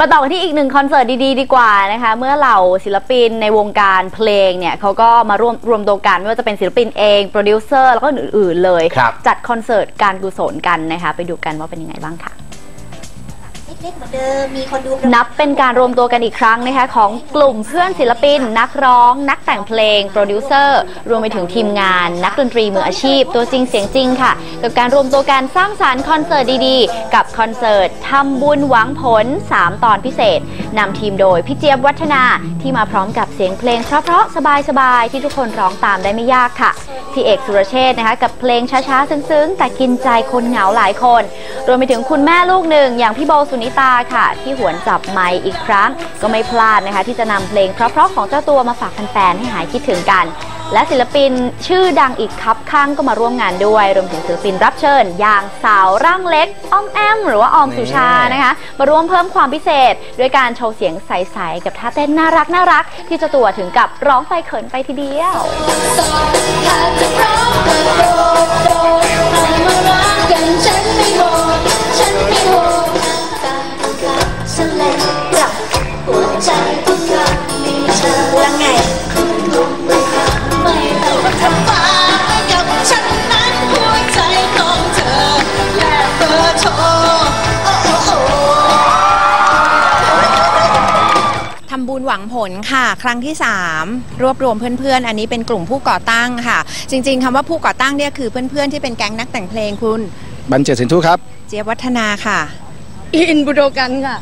มาต่อกันที่อีกหนึ่งคอนเสิร์ตดีๆ ดีกว่านะคะ เมื่อเหล่าศิลปินในวงการเพลงเนี่ยเขาก็มาร่วมรวมตัวกันไม่ว่าจะเป็นศิลปินเอง โปรดิวเซอร์ แล้วก็อื่นๆเลยครับจัดคอนเสิร์ตการกุศลกันนะคะ ไปดูกันว่าเป็นยังไงบ้างค่ะเล็กๆเหมือ นเดิมมีคนดูนับเป็นการรวมตัวกันอีกครั้งนะคะของกลุ่มเพื่อนศิลปิน นักร้อง นักแต่งเพลง โปรดิวเซอร์ รวมไปถึงทีมงาน นักดนตรีมืออาชีพ ตัวจริงเสียงจริงค่ะ กับการรวมตัวกันสร้างสารรค์คอนเสิร์ตดีๆ กับคอนเสิร์ตทำบุญหวังผล 3 ตอนพิเศษนำทีมโดยพี่เจี๊ยบวัฒนาที่มาพร้อมกับเสียงเพลงเพราะๆสบายๆที่ทุกคนร้องตามได้ไม่ยากค่ะพี่เอกสุรเชษนะคะกับเพลงช้าๆซึ้งๆ แต่กินใจคนเหงาหลายคน รวมไปถึงคุณแม่ลูกหนึ่งอย่างพี่โบสุนิตาค่ะ ที่หวนจับไมค์อีกครั้ง ก็ไม่พลาดนะคะ ที่จะนำเพลงเพราะๆของเจ้าตัวมาฝากแฟนๆให้หายคิดถึงกัน และศิลปินชื่อดังอีกครับข้างก็มาร่วมงานด้วย รวมถึงศิลปินรับเชิญ อย่างสาวร่างเล็กอ้อมแอม หรือว่าออมสุชานะคะมาร่วมเพิ่มความพิเศษ ด้วยการโชว์เสียงใสๆกับท่าเต้นน่ารักน่ารักๆที่เจ้าตัวถึงกับร้องไปเขินไปทีเดียว ทำบุญหวังผลค่ะ ครั้งที่ 3 รวบรวมเพื่อนๆ อันนี้เป็นกลุ่มผู้ก่อตั้งค่ะ จริง ๆคำว่าผู้ก่อตั้งเนี่ยคือเพื่อนๆ ที่เป็นแก๊งนักแต่งเพลงคุณ บันเจิดสินทุครับ เจี๊ยบวัฒนาค่ะ อินบุโดกันค่ะ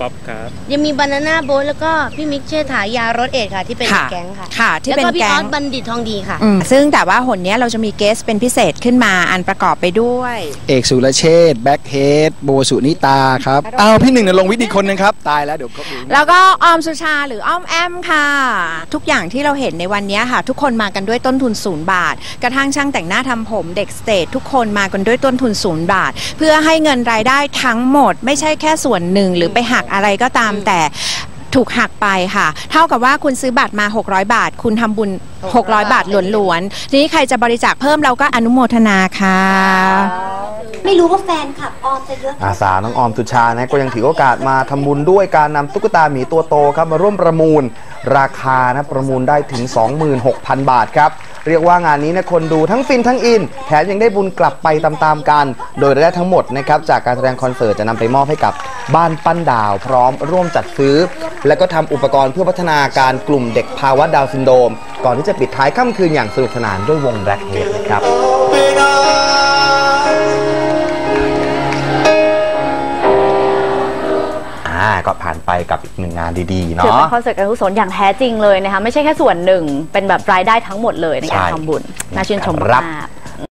ป๊อปครับยังมีบานาน่าโบ๊ทแล้วก็พี่มิกเชษฐายารถเอกค่ะ ที่เป็นค่ะแก๊งค่ะค่ะที่แล้วเป็นก็พี่แก๊อองสบัณฑิตทองดีค่ะ อืมซึ่งแต่ว่าหนเนี้ยเราจะมีเกสเป็นพิเศษขึ้นมาอันประกอบไปด้วย เอกสุรเชษฐ์แบ็คเฮดโบสุนิตาครับอ้าวพี่หนึ่งเนี่ยลงวิทย์อีกคนนึงครับ ตายแล้วเดี๋ยวเขาดูแล้วก็ออมสุชาหรืออ้อมแอมค่ะ ทุกอย่างที่เราเห็นในวันนี้ค่ะ ทุกคนมากันด้วยต้นทุนศูนย์บาท กระทั่งช่างแต่งหน้าทำผมเด็กสเตจทุกคนมากันด้วยต้นทุนศูนย์บาท เพื่อให้เงินรายได้ทั้งหมด ไม่ใช่แค่ส่วนหนึ่งหรือไปหักอะไรก็ตามแต่ถูกหักไปค่ะ เท่ากับว่าคุณซื้อบัตรมา 600 บาท คุณทำบุญ 600 บาทล้วนๆทีนี้ใครจะบริจาคเพิ่มเราก็อนุโมทนาค่ะ ไม่รู้ว่าแฟนคลับออมจะเยอะอาสาน้องออมตุชานะก็ยังถือโอกาสมาทำบุญด้วยการนำตุ๊กตาหมีตัวโตครับมาร่วมประมูล ราคานะประมูลได้ถึง 26,000 บาทครับ เรียกว่างานนี้นะคนดูทั้งฟินทั้งอิน แถมยังได้บุญกลับไปตามๆกัน โดยรายได้ทั้งหมดนะครับจากการแสดงคอนเสิร์ตจะนำไปมอบให้กับบ้านปั้นดาว พร้อมร่วมจัดซื้อ และก็ทำอุปกรณ์เพื่อพัฒนาการกลุ่มเด็กภาวะดาวซินโดม ก่อนที่จะปิดท้ายค่ำคืนอย่างสนุกสนานด้วยวงแร็คเฮดนะครับ ก็ผ่านไปกับอีกหนึ่งงานดีๆถือเนาะเป็นคอนเสิร์ตการกุศลอย่างแท้จริงเลยนะคะไม่ใช่แค่ส่วนหนึ่งเป็นแบบรายได้ทั้งหมดเลยในการใช่ทำบุญน่าชื่นชมครับมาก